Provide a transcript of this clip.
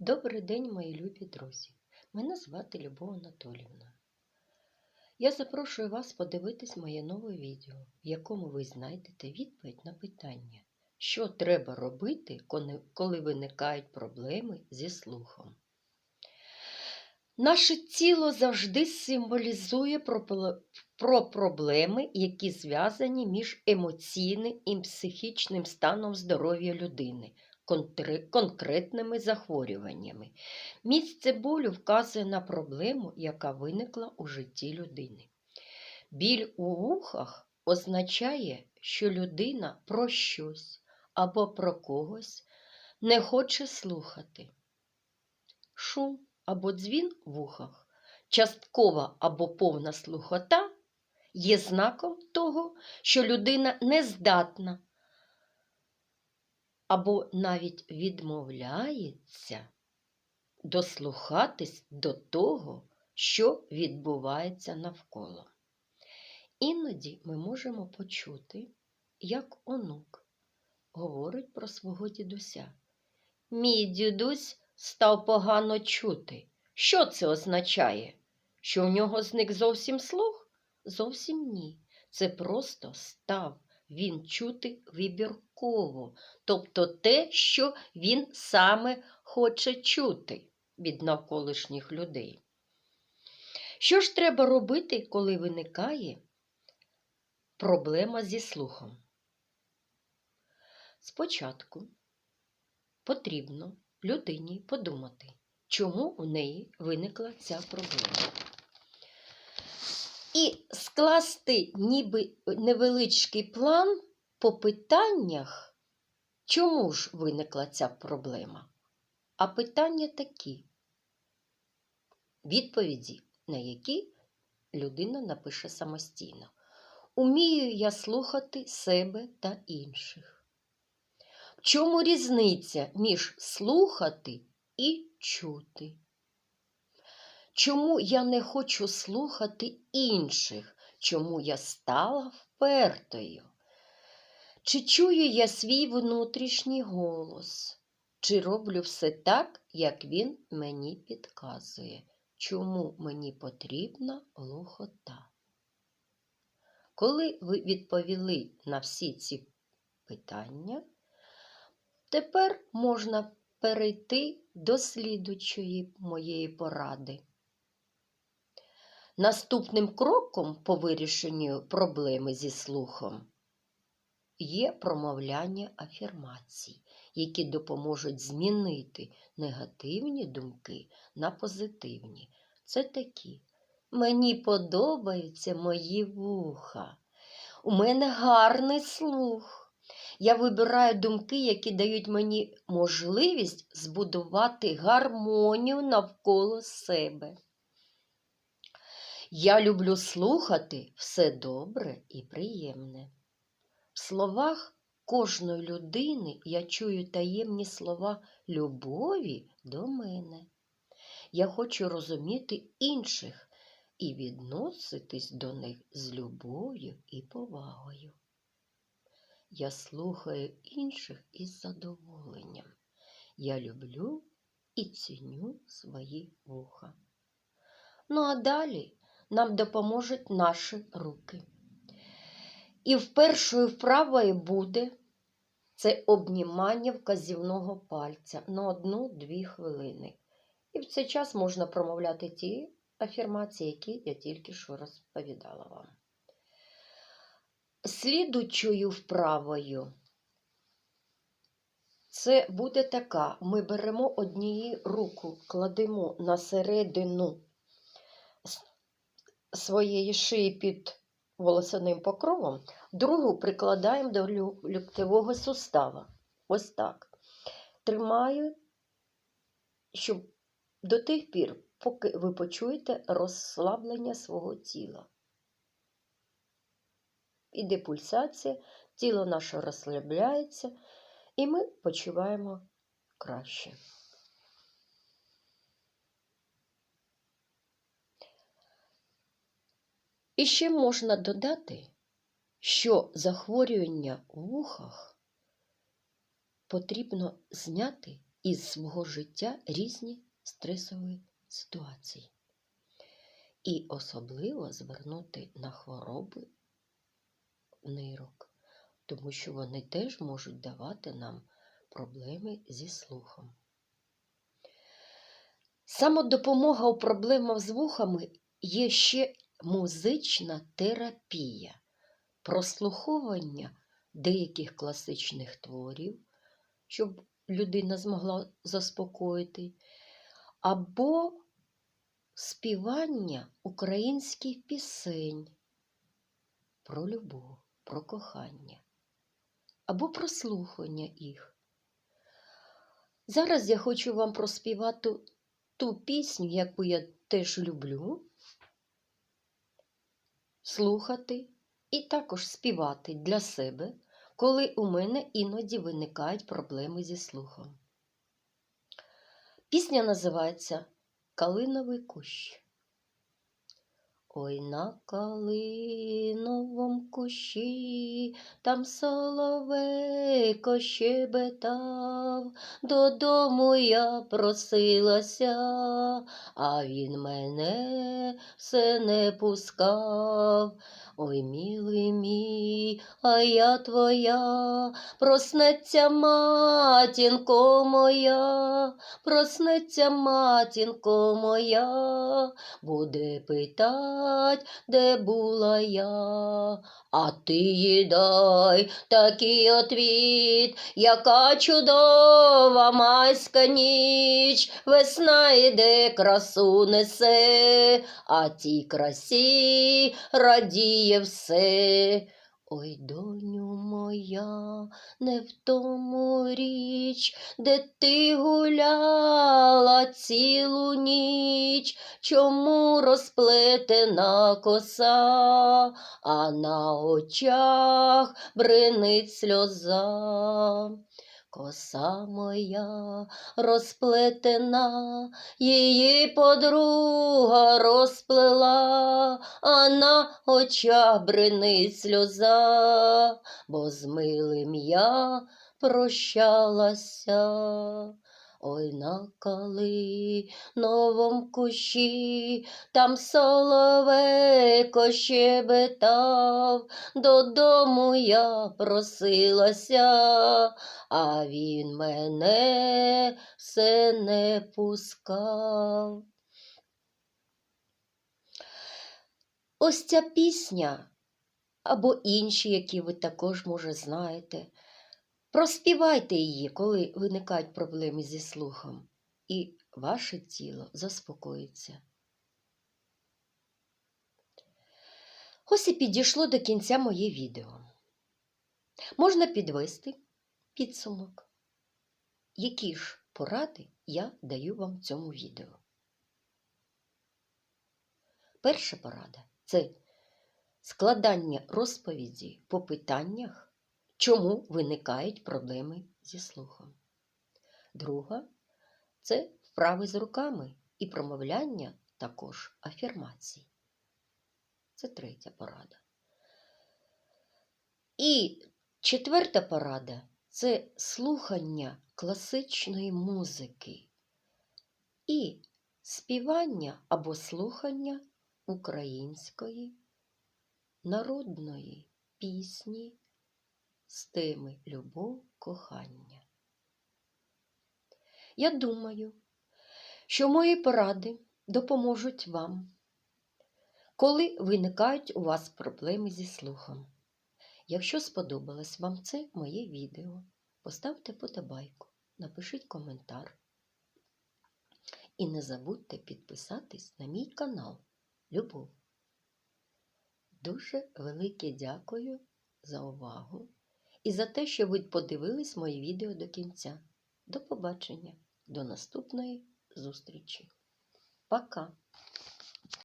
Добрий день, мої любі друзі. Мене звати Любов Анатолівна. Я запрошую вас подивитись моє нове відео, в якому ви знайдете відповідь на питання, що треба робити, коли- виникають проблеми зі слухом. Наше тіло завжди символізує про, про проблеми, які зв'язані між емоційним і психічним станом здоров'я людини, конкретними захворюваннями. Місце болю вказує на проблему, яка виникла у житті людини. Біль у вухах означає, що людина про щось або про когось не хоче слухати. Шум або дзвін в вухах, часткова або повна слухота є знаком того, що людина не здатна або навіть відмовляється дослухатись до того, що відбувається навколо. Іноді ми можемо почути, як онук говорить про свого дідуся. Мій дідусь став погано чути. Що це означає? Що в нього зник зовсім слух? Зовсім ні. Це просто став він чути вибірково, тобто те, що він саме хоче чути від навколишніх людей. Що ж треба робити, коли виникає проблема зі слухом? Спочатку потрібно людині подумати, чому у неї виникла ця проблема. І скласти ніби невеличкий план по питаннях, чому ж виникла ця проблема. А питання такі, відповіді, на які людина напише самостійно. Умію я слухати себе та інших. В чому різниця між слухати і чути? Чому я не хочу слухати інших? Чому я стала впертою? Чи чую я свій внутрішній голос? Чи роблю все так, як він мені підказує? Чому мені потрібна глухота? Коли ви відповіли на всі ці питання, тепер можна перейти до слідучої моєї поради. Наступним кроком по вирішенню проблеми зі слухом є промовляння афірмацій, які допоможуть змінити негативні думки на позитивні. Це такі. Мені подобаються мої вуха. У мене гарний слух. Я вибираю думки, які дають мені можливість збудувати гармонію навколо себе. Я люблю слухати все добре і приємне. В словах кожної людини я чую таємні слова любові до мене. Я хочу розуміти інших і відноситись до них з любов'ю і повагою. Я слухаю інших із задоволенням. Я люблю і ціню свої вуха. Ну а далі нам допоможуть наші руки. І в першої вправої буде це обнімання вказівного пальця на одну-дві хвилини. І в цей час можна промовляти ті афірмації, які я тільки що розповідала вам. Слідучою вправою це буде така: ми беремо однією руку, кладемо на середину своєї шиї під волосяним покровом, другу прикладаємо до ліктьового сустава. Ось так. Тримаю, щоб до тих пір, поки ви почуєте розслаблення свого тіла. Іде пульсація, тіло наше розслабляється, і ми почуваємо краще. І ще можна додати, що захворювання в вухах потрібно зняти із свого життя різні стресові ситуації. І особливо звернути на хвороби нирок, тому що вони теж можуть давати нам проблеми зі слухом. Самодопомога у проблемах з вухами є ще музична терапія, прослуховування деяких класичних творів, щоб людина змогла заспокоїти, або співання українських пісень про любов, про кохання, або прослухання їх. Зараз я хочу вам проспівати ту пісню, яку я теж люблю, слухати і також співати для себе, коли у мене іноді виникають проблеми зі слухом. Пісня називається Калиновий кущ. Ой на калиновому кущі, там соловейко щебетав, додому я просилася, а він мене все не пускав. Ой, милий мій, а я твоя, проснеться матінко моя, проснеться матінко моя, буде питать, де була я, а ти їдай такий отвіт, яка чудова майська ніч, весна іде, красу несе, а тій красі радіє все. Ой, доню моя, не в тому річ, де ти гуляла цілу ніч, чому розплетена коса, а на очах бринить сльоза. Коса моя розплетена, її подруга розплела, а на очах бринить сльоза, бо з милим я прощалася. Ой на калиновом кущі, там соловейко щебетав, додому я просилася, а він мене все не пускав. Ось ця пісня або інші, які ви також, може, знаєте. Проспівайте її, коли виникають проблеми зі слухом, і ваше тіло заспокоїться. Ось і підійшло до кінця моє відео. Можна підвести підсумок. Які ж поради я даю вам в цьому відео? Перша порада це складання розповіді по питаннях чому виникають проблеми зі слухом. Друга це вправи з руками і промовляння також афірмацій. Це третя порада. І четверта порада це слухання класичної музики і співання або слухання української народної пісні з теми любов, кохання. Я думаю, що мої поради допоможуть вам, коли виникають у вас проблеми зі слухом. Якщо сподобалось вам це моє відео, поставте подобайку, напишіть коментар. І не забудьте підписатись на мій канал Любов. Дуже велике дякую за увагу і за те, що ви подивились моє відео до кінця. До побачення, до наступної зустрічі. Пока!